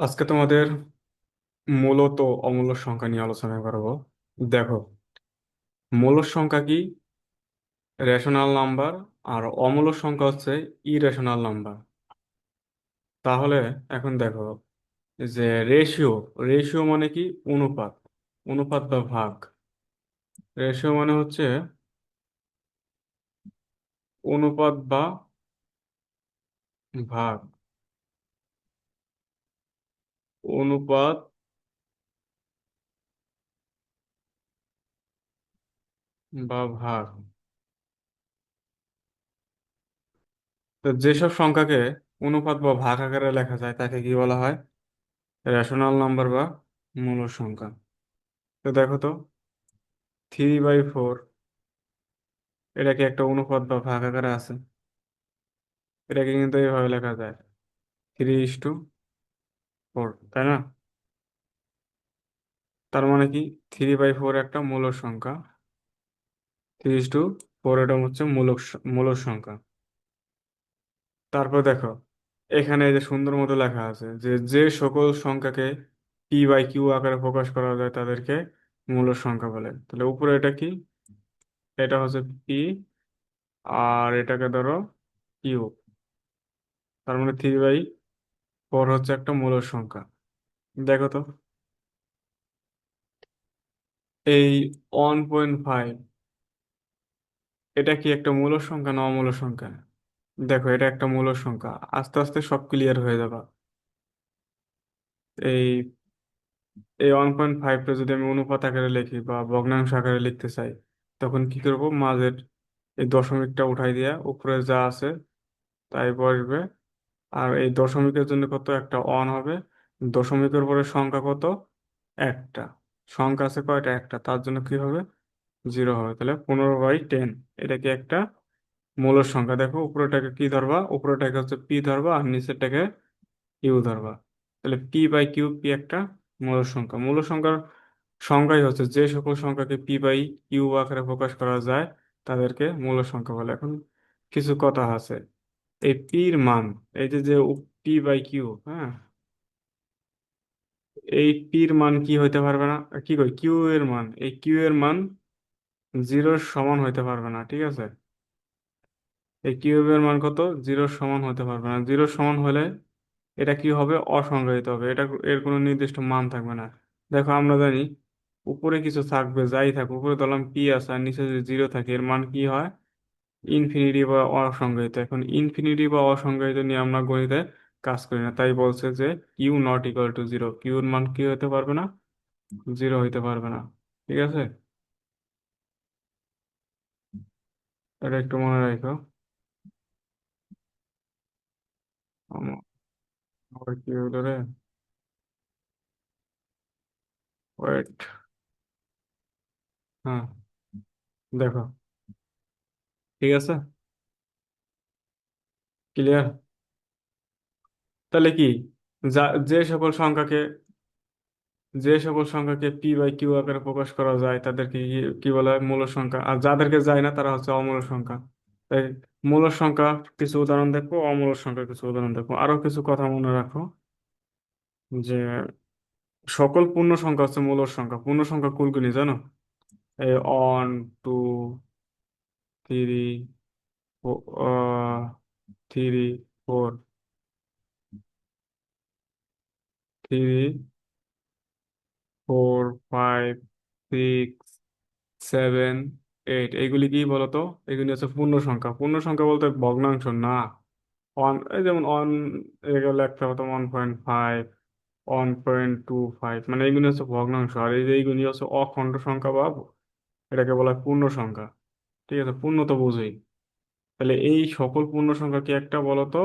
আজকে তোমাদের মূলত অমূল্য সংখ্যা নিয়ে আলোচনা করব। দেখো মূল সংখ্যা কি? রেশনাল নাম্বার আর অমূল্য সংখ্যা হচ্ছে ইরেশনাল নাম্বার তাহলে এখন দেখো যে রেশিও রেশিও মানে কি? অনুপাত অনুপাত বা ভাগ। রেশিও মানে হচ্ছে অনুপাত বা ভাগ। অনুপাত বা ভাগ। তো যেসব সংখ্যাকে অনুপাত বা ভাগ আকারে লেখা যায়, তাকে কি বলা হয়? রেশনাল নাম্বার বা মূল সংখ্যা। তো দেখো তো থ্রি বাই ফোর এটা কি একটা অনুপাত বা ভাগ আকারে আছে? এটাকে কিন্তু এইভাবে লেখা যায়। থ্রি ইস টু ফোর তাই না? তার মানে কি? থ্রি বাই ফোর একটা মূলক সংখ্যা। থ্রি ইস টু ফোর এটা হচ্ছে মূলক মূলক সংখ্যা। তারপর দেখো, এখানে যে সুন্দর মতো লেখা আছে যে যে সকল সংখ্যাকে পি বাই কিউ আকারে প্রকাশ করা যায় তাদেরকে মূলক সংখ্যা বলে। তাহলে উপরে এটা কি? এটা হচ্ছে পি আর এটাকে ধরো কিউ তার মানে থ্রি বাই ফোর হচ্ছে একটা মূলক সংখ্যা। দেখো তো। এই ওয়ান পয়েন্ট ফাইভ এটা কি একটা মূলক সংখ্যা না অমূলক সংখ্যা? দেখো, এটা একটা মূলক সংখ্যা। আস্তে আস্তে সব ক্লিয়ার হয়ে যাবে। এই এই ওয়ান পয়েন্ট ফাইভটা যদি আমি অনুপাত আকারে লিখি বা ভগ্নাংশ আকারে লিখতে চাই, তখন কি করব? মাঝের এই দশমিকটা উঠাই দিয়া উপরে যা আছে তাই বসবে। আর এই দশমিকের জন্য কত একটা অন হবে? দশমিকের পরে সংখ্যা কত? একটা। সংখ্যা আছে কয়টা? একটা। তার জন্য কি হবে? জিরো হবে। তাহলে পনেরো বাই টেন এটা কি একটা মূলদ সংখ্যা? দেখো উপরেটাকে কি ধরবা? উপরেটাকে হচ্ছে পি ধরবা আর নিচেরটাকে ইউ ধরবা। তাহলে পি বাই কিউ পি একটা মূলদ সংখ্যা। মূলদ সংখ্যার সংখ্যাই হচ্ছে যে সকল সংখ্যাকে পি বাই কিউ আকারে প্রকাশ করা যায়, তাদেরকে মূলদ সংখ্যা বলে। এখন কিছু কথা আছে। এই পির মান, এই যে যে পি বাই কিউ হ্যাঁ? এই পির মান কি হইতে পারবে না? কি কই? কিউ এর মান, এই কিউ এর মান জিরোর সমান হইতে পারবে না, ঠিক আছে? এই কিউবের মান কত? জিরোর সমান হতে পারবে না। জিরোর সমান হলে এটা কি হবে? অসংজ্ঞায়িত হবে। এটা এর কোনো নির্দিষ্ট মান থাকবে না। দেখো, আমরা জানি উপরে কিছু থাকবে, যাই থাকুক, উপরে ধরলাম পি আছে, আর নিচে যদি জিরো থাকে, এর মান কি হয়? ইনফিনিটি বা অসংজ্ঞায়িত। এখন ইনফিনিটি বা অসংজ্ঞায়িত নিয়ে আমরা গণিতে কাজ করি না। তাই বলছে যে Q not equal to zero কিউর মান কি হতে পারবে না? জিরো হইতে পারবে না। ঠিক আছে? এটা একটু মনে রাখো। ওয়েট হ্যাঁ দেখো। ঠিক আছে? ক্লিয়ার তাহলে কি? যা, যে সকল সংখ্যাকে, যে সকল সংখ্যাকে পি বাই কিউ আকারে প্রকাশ করা যায়, তাদেরকে কি বলা হয়? মূল সংখ্যা। আর যাদেরকে যায় না, তারা হচ্ছে অমূল সংখ্যা। তাই মূল সংখ্যা কিছু উদাহরণ দেখব, অমূল সংখ্যা কিছু উদাহরণ দেখব। আরও কিছু কথা মনে রাখো, যে সকল পূর্ণ সংখ্যা হচ্ছে মূল সংখ্যা। পূর্ণ সংখ্যা কোনগুলি জানো? এই one two three three four three four five six seven eight এইগুলি কি বলতো? এগুলি হচ্ছে পূর্ণ সংখ্যা। পূর্ণ সংখ্যা বলতে ভগ্নাংশ না। ওয়ান এই যেমন ওয়ান এগুলো লেখতে হতো one point five one point two five মানে এইগুলি হচ্ছে ভগ্নাংশ। আর এই যে এইগুলি হচ্ছে অখণ্ড সংখ্যা বা এটাকে বলা হয় পূর্ণ সংখ্যা। ঠিক আছে, পূর্ণ তো বুঝোই। তাহলে এই সকল পূর্ণ সংখ্যা কি একটা বলতো?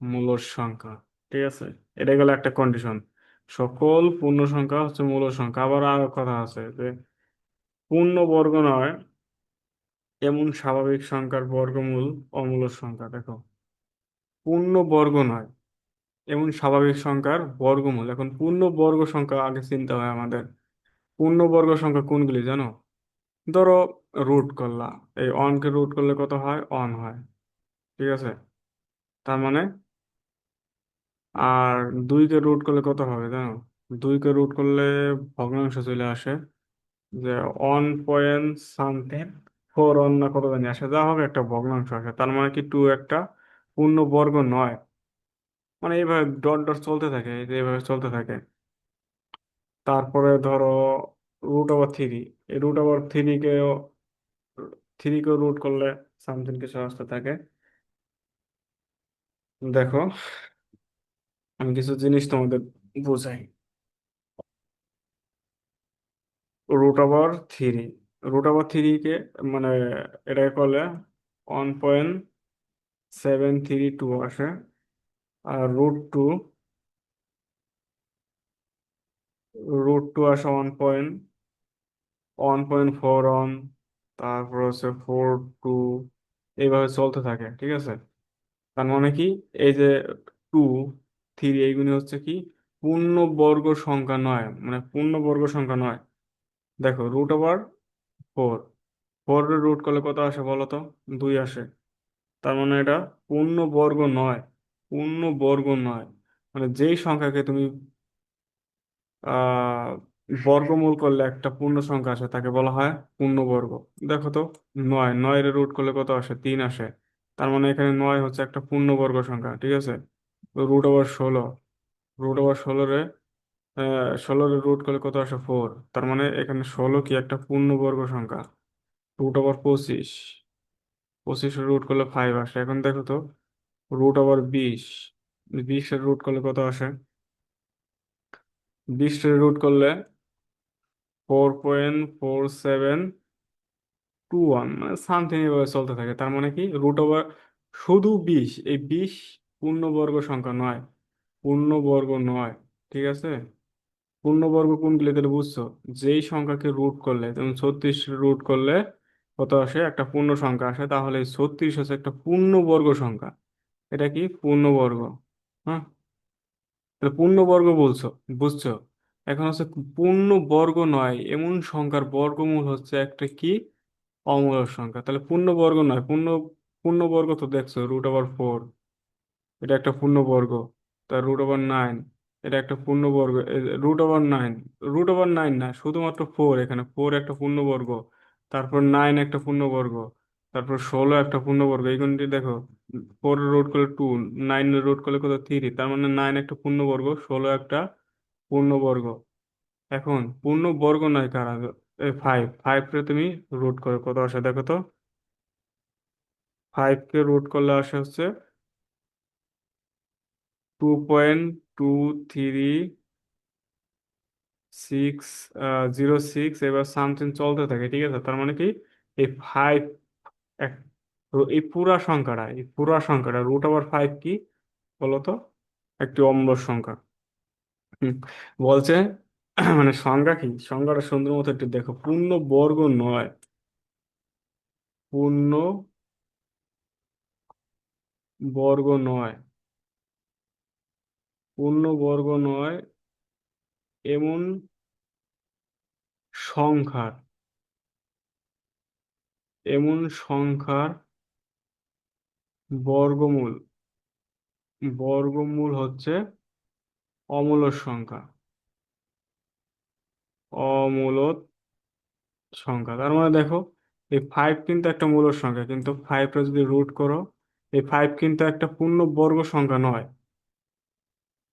মূলদ সংখ্যা, ঠিক আছে? এটা গেল একটা কন্ডিশন সকল পূর্ণ সংখ্যা হচ্ছে মূল সংখ্যা। আবার আরও কথা আছে যে, পূর্ণ বর্গ নয়, এমন স্বাভাবিক সংখ্যার বর্গমূল অমূল সংখ্যা, দেখো। পূর্ণ বর্গ নয়, এমন স্বাভাবিক সংখ্যার বর্গমূল। এখন পূর্ণ বর্গ সংখ্যা আগে চিনতে হয় আমাদের। পূর্ণ বর্গ সংখ্যা কোনগুলি জানো? ধরো রুট করলা। এই অনকে রুট করলে কত হয়? অন হয়। ঠিক আছে? তার মানে আর দুইকে রুট করলে কত হবে জানো? দুইকে রুট করলে ভগ্নাংশ চলে আসে যে one point something four one না কত জানি আসে, যা হবে একটা ভগ্নাংশ আসে। তার মানে কি টু একটা পূর্ণ বর্গ নয়। মানে এইভাবে ডট ডট চলতে থাকে, এইভাবে চলতে থাকে। তারপরে ধরো রুট ওভার থ্রি এই রুট ওভার থ্রিকে থ্রিকে রুট করলে সামথিং কিছু আসতে থাকে। দেখো, আমি কিছু জিনিস তোমাদের বোঝাই। Root over three root over থ্রিকে মানে এটাকে করলে one point seven three two আসে। আর রুট টু রুট টু আসে one point one point four one তারপর হচ্ছে ফোর টু এইভাবে চলতে থাকে, ঠিক আছে? তার মানে কি? এই যে টু থ্রি এইগুলি হচ্ছে কি? পূর্ণবর্গ সংখ্যা নয় মানে পূর্ণবর্গ সংখ্যা নয়। দেখো root over four four root করলে কত আসে বলো তো? দুই আসে। তার মানে এটা পূর্ণবর্গ নয় পূর্ণবর্গ নয়। মানে যেই সংখ্যাকে তুমি বর্গমূল করলে একটা পূর্ণ সংখ্যা আসে, তাকে বলা হয় পূর্ণবর্গ। দেখো তো, নয়, নয়ের রুট করলে কত আসে? তিন আসে। তার মানে এখানে নয় হচ্ছে একটা পূর্ণবর্গ সংখ্যা, ঠিক আছে? রুট ওভার ষোলো রুট ওভার ষোলোরে ষোলোর রুট করলে কত আসে? ফোর তার মানে এখানে ষোলো কি একটা পূর্ণবর্গ সংখ্যা। রুট ওভার পঁচিশ পঁচিশের রুট করলে ফাইভ আসে। এখন দেখো তো রুট ওভার বিশ বিশের রুট করলে কত আসে? বিশের রুট করলে four point four seven two one মানে সামথিং এভাবে চলতে থাকে। তার মানে কি? রুট ওভার শুধু বিশ, এই বিশ পূর্ণবর্গ সংখ্যা নয়, পূর্ণবর্গ নয়, ঠিক আছে? পূর্ণবর্গ কোনগুলো তাহলে বুঝছ? যেই সংখ্যাকে রুট করলে, যেমন ছত্রিশ রুট করলে কত আসে? একটা পূর্ণ সংখ্যা আসে, তাহলে ছত্রিশ হচ্ছে একটা পূর্ণবর্গ সংখ্যা। এটা কি? পূর্ণবর্গ হ্যাঁ? পূর্ণবর্গ বলছো, বুঝছ? এখন হচ্ছে পূর্ণ বর্গ নয়, এমন সংখ্যার বর্গমূল হচ্ছে একটা কি? অমূলক সংখ্যা। তাহলে পূর্ণ বর্গ নয়, পূর্ণ পূর্ণ বর্গ তো দেখছ রুট ওভার ফোর এটা একটা পূর্ণ বর্গ, তার রুট ওভার নাইন এটা একটা পূর্ণবর্গ root over nine root over nine না, শুধুমাত্র ফোর এখানে। ফোর একটা পূর্ণবর্গ তারপর নাইন একটা পূর্ণবর্গ তারপর ষোলো একটা পূর্ণ পূর্ণবর্গ এইগুলি দেখো ফোর রুট করলে টু নাইন রুট করলে কত? থ্রি তার মানে নাইন একটা পূর্ণবর্গ ষোলো একটা পূর্ণবর্গ। এখন পূর্ণবর্গ নয় কারা? ফাইভ ফাইভ কে তুমি রুট করো। কত আসে দেখো তো? ফাইভ কে রুট করলে আসে হচ্ছে two point two three six zero six এবার সামথিং চলতে থাকে, ঠিক আছে? তার মানে কি? এই ফাইভ এই পুরা সংখ্যাটা, এই পুরা সংখ্যাটা রুট ওভার ফাইভ কি বলতো? একটি অম্ল সংখ্যা। বলছে মানে সংজ্ঞা কি? সংজ্ঞাটা সুন্দর মতো একটু দেখো। পূর্ণ বর্গ নয়। পূর্ণ বর্গ নয়। পূর্ণ বর্গ নয় এমন সংখ্যার এমন সংখ্যার বর্গমূল। বর্গমূল হচ্ছে অমূলক সংখ্যা। অমূলক সংখ্যা। তার মানে দেখো, এই ফাইভ কিন্তু একটা মূলক সংখ্যা, কিন্তু ফাইভটা যদি রুট করো, এই ফাইভ কিন্তু একটা পূর্ণ বর্গ সংখ্যা নয়।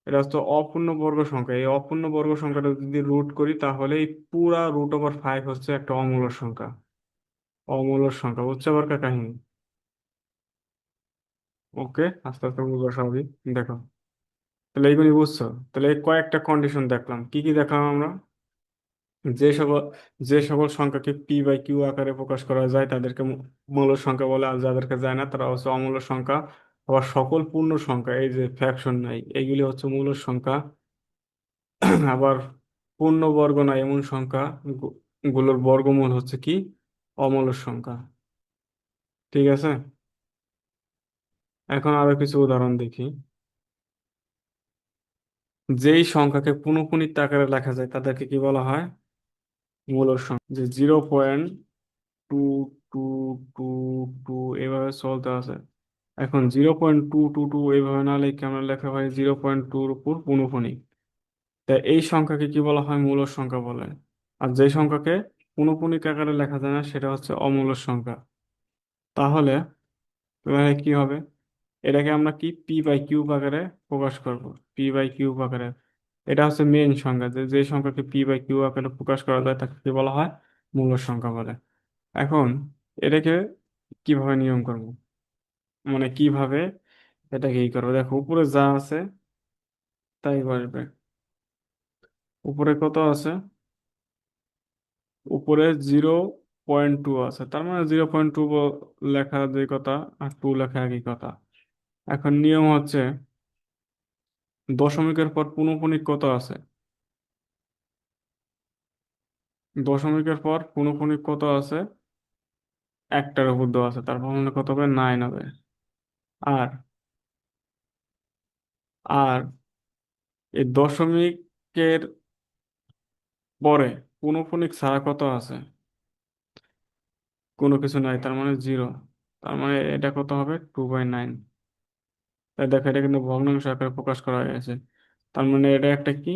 এটা হচ্ছে অপূর্ণ বর্গ সংখ্যা। এই অপূর্ণ বর্গ সংখ্যাটা যদি রুট করি, তাহলে এই পুরা রুট ওভার ফাইভ হচ্ছে একটা অমূলক সংখ্যা। অমূলক সংখ্যা, বুঝতে পারকা কাহিনী? ওকে আস্তে আস্তে বুঝব সবই দেখো তাহলে এইগুলি বুঝছ। তাহলে কয়েকটা কন্ডিশন দেখলাম। কি কি দেখলাম আমরা? যে সকল যে সকল সংখ্যাকে পি বাই কিউ আকারে প্রকাশ করা যায়, তাদেরকে মূ- মূলক সংখ্যা বলে, আর যাদেরকে যায় না, তারা হচ্ছে অমূলক সংখ্যা। আবার সকল পূর্ণ সংখ্যা, এই যে ফ্র্যাকশন নাই, এইগুলি হচ্ছে মূলক সংখ্যা। আবার পূর্ণবর্গ না, এমন সংখ্যা গুলোর বর্গমূল হচ্ছে কি? অমূলক সংখ্যা। ঠিক আছে? এখন আরও কিছু উদাহরণ দেখি। যেই সংখ্যাকে পুনঃপুনিত আকারে লেখা যায়, তাদেরকে কি বলা হয়? মূলক সংখ্যা। যে zero point two two two two এভাবে চলতে আছে। এখন zero point two two two এইভাবে না লিখে আমরা লেখা হয় জিরো পয়েন্ট টুর উপর পুনঃপুনিক তা এই সংখ্যাকে কি বলা হয়? মূলদ সংখ্যা বলে। আর যে সংখ্যাকে পুনঃপুনিক আকারে লেখা যায় না, সেটা হচ্ছে অমূলদ সংখ্যা। তাহলে এবারে কি হবে? এটাকে আমরা কি? পি বাই কিউব আকারে প্রকাশ করব। পি বাই কিউব আকারে এটা হচ্ছে মেন সংখ্যা যে যে সংখ্যাকে পি বাই কিউ আকারে প্রকাশ করা যায়, তাকে কি বলা হয়? মূলদ সংখ্যা বলে। এখন এটাকে কীভাবে নিয়ম করব? মানে কীভাবে এটাকে ই করব? দেখো, উপরে যা আছে, তাই বসবে উপরে কত আছে? উপরে জিরো পয়েন্ট টু আছে। তার মানে জিরো পয়েন্ট টু লেখা যে কথা আর টু লেখা একই কথা। এখন নিয়ম হচ্ছে দশমিকের পর পুনঃপুনিক কত আছে? দশমিকের পর পুনঃপুনিক কত আছে? একটার উপর দেওয়া আছে তারপর মানে কত হবে? নাইন হবে। আর আর এই দশমিকের পরে পুনঃপুনিক ছাড়া কত আছে? কোনো কিছু নাই, তার মানে জিরো তার মানে এটা কত হবে? টু বাই নাইন দেখো, এটা কিন্তু ভগ্নাংশ আকারে প্রকাশ করা হয়েছে। তার মানে এটা একটা কি?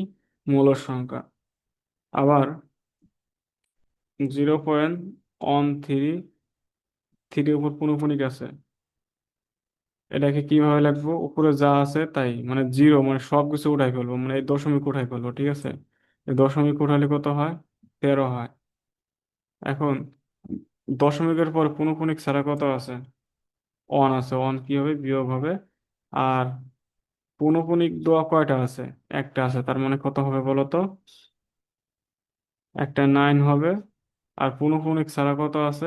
মূলদ সংখ্যা। আবার জিরো পয়েন্ট ওয়ান থ্রি থ্রির উপর পুনঃপুনিক আছে। এটাকে কীভাবে লিখব? উপরে যা আছে তাই। মানে জিরো মানে সব কিছু উঠাই ফেলব। মানে এই দশমিক উঠাই ফেলব, ঠিক আছে? এই দশমিক উঠালে কত হয়? তেরো হয়। এখন দশমিকের পর পুনঃপুনিক ছাড়া কত আছে? অন আছে। অন কি হবে? বিয়োগ হবে আর পুনঃপুনিক দেওয়া কয়টা আছে? একটা আছে, তার মানে কত হবে বলো তো? একটা নাইন হবে, আর পুনঃপুনিক ছাড়া কত আছে?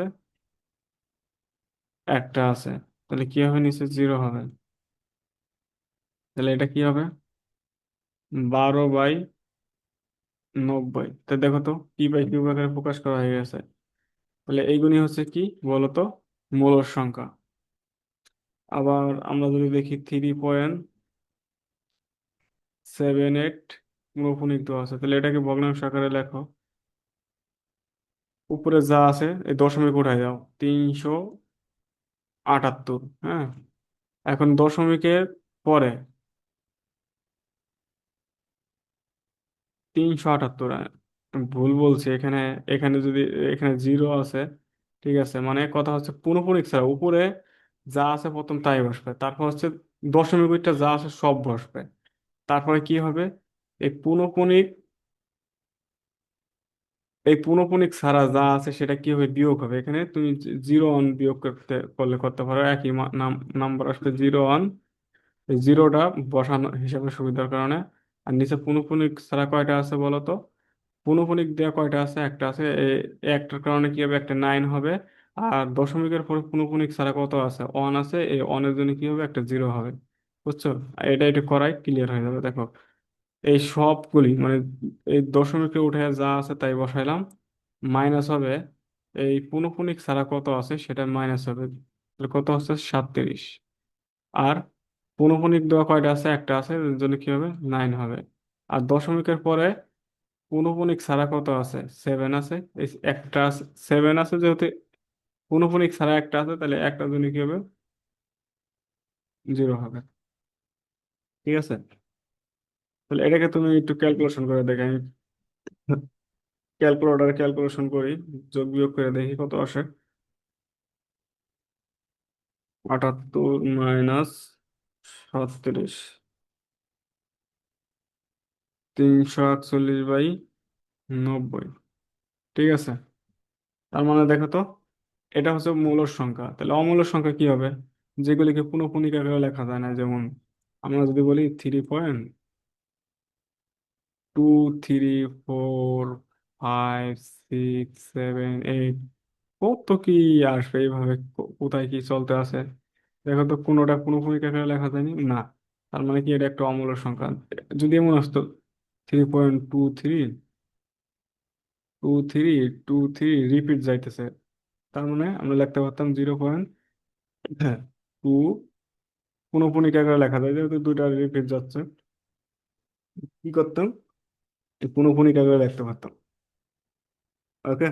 একটা আছে, তাহলে কি হবে নিচে? জিরো হবে। তাহলে এটা কি হবে? বারো বাই নব্বই। তো দেখো তো পি বাই কিউ আকারে প্রকাশ করা হয়ে গেছে। তাহলে এইগুলি হচ্ছে কি বলতো মূলদ সংখ্যা। আবার আমরা যদি দেখি থ্রি পয়েন্ট সেভেন এইট পুনঃপুনিক দেওয়া আছে, তাহলে এটাকে ভগ্নাংশ আকারে লেখো। উপরে যা আছে, এই দশমিক উঠাই দাও, তিনশো আটাত্তর হ্যাঁ? এখন দশমিকের পরে তিনশো আটাত্তর ভুল বলছি, এখানে এখানে যদি, এখানে জিরো আছে, ঠিক আছে? মানে কথা হচ্ছে পুনঃপুনিক ছাড়া, উপরে যা আছে প্রথম তাই বসবে। তারপর হচ্ছে দশমিক ওইটা যা আছে সব বসবে। তারপরে কি হবে? এই পুনঃপুনিক এই পুনঃপুনিক ছাড়া যা আছে সেটা কি হবে? বিয়োগ হবে। এখানে তুমি জিরো ওয়ান বিয়োগ করতে, করলে করতে পারো। একই নাম্বার আসবে জিরো এই জিরোটা বসানো হিসাবে সুবিধার কারণে। আর নিচে পুনঃপুনিক ছাড়া কয়টা আছে বলো তো পুনঃপুনিক দেওয়া কয়টা আছে? একটা আছে। একটার কারণে কি হবে? একটা নাইন হবে। আর দশমিকের পরে পুনঃপুনিক ছাড়া কত আছে? অন আছে, এই অনের জন্য কি হবে? একটা জিরো হবে। বুঝছ? এটা একটু করাই ক্লিয়ার হয়ে যাবে। দেখো, এই সবগুলি মানে এই দশমিকে উঠে যা আছে তাই বসাইলাম। মাইনাস হবে, এই পুনঃপুনিক ছাড়া কত আছে সেটা মাইনাস হবে। কত হচ্ছে? সাতত্রিশ। আর পুনঃপুনিক দেওয়া কয়টা আছে? একটা আছে, এর জন্য কি হবে? নাইন হবে। আর দশমিকের পরে পুনঃপুনিক ছাড়া কত আছে? সেভেন আছে। এই একটা সেভেন আছে যেহেতু পুনঃপুনিক ছাড়া একটা আছে, তাহলে একটা জন্য কি হবে? জিরো হবে। ঠিক আছে? তাহলে এটাকে তুমি একটু ক্যালকুলেশন করে দেখে আমি ক্যালকুলেটর ক্যালকুলেশন করি, যোগ বিয়োগ করে দেখি কত আসে। আটাত্তর মাইনাস সাতত্রিশ, তিনশো আটচল্লিশ বাই নব্বই। ঠিক আছে? তার মানে দেখো তো এটা হচ্ছে মূলদ সংখ্যা। তাহলে অমূলদ সংখ্যা কি হবে? যেগুলিকে পুনঃপুনিক আকারে লেখা যায় না। যেমন আমরা যদি বলি three point two three four five six seven eight কত কি আসবে? এইভাবে কোথায় কি চলতে আছে? দেখো তো কোনোটা পুনঃপুনিক আকারে লেখা যায়নি? না। তার মানে কি? এটা একটা অমূলদ সংখ্যা। যদি এমন আসতো three point two three two three two three repeat যাইতেছে। তার মানে আমরা লিখতে পারতাম জিরো পয়েন্ট টু পুনঃপুনিক আকারে লেখা যায়, যেহেতু দুইটা রিপিট যাচ্ছে। কি করতাম? পুনঃপুনিক আকারে লিখতে পারতাম। ওকে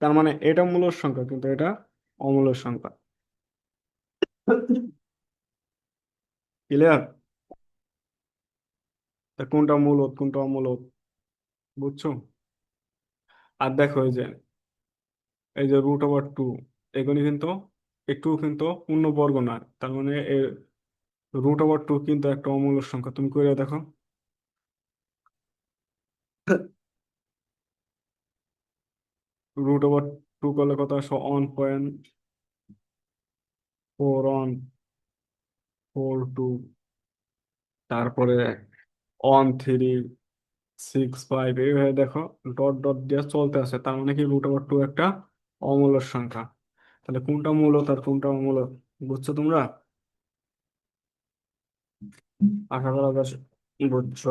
তার মানে এটা মূলদ সংখ্যা, কিন্তু এটা অমূলদ সংখ্যা। ক্লিয়ার কোনটা মূলত কোনটা অমূলত বুঝছ? আর দেখো যে এই যে রুট ওভার টু এগুলি কিন্তু একটু কিন্তু পূর্ণবর্গ না, তার মানে রুট ওভার টু কিন্তু একটা অমূল্য সংখ্যা, তুমি করে দেখো। রুট ওভার টু করলে কত আসো? One point four one four two তারপরে ওয়ান থ্রি সিক্স ফাইভ এইভাবে দেখো ডট ডট দিয়ে চলতে আছে তার মানে কি রুট ওভার টু একটা অমূল্য সংখ্যা। তাহলে কোনটা মূলত আর কোনটা অমূলক বুঝছ তোমরা? আশা করা বুঝছ?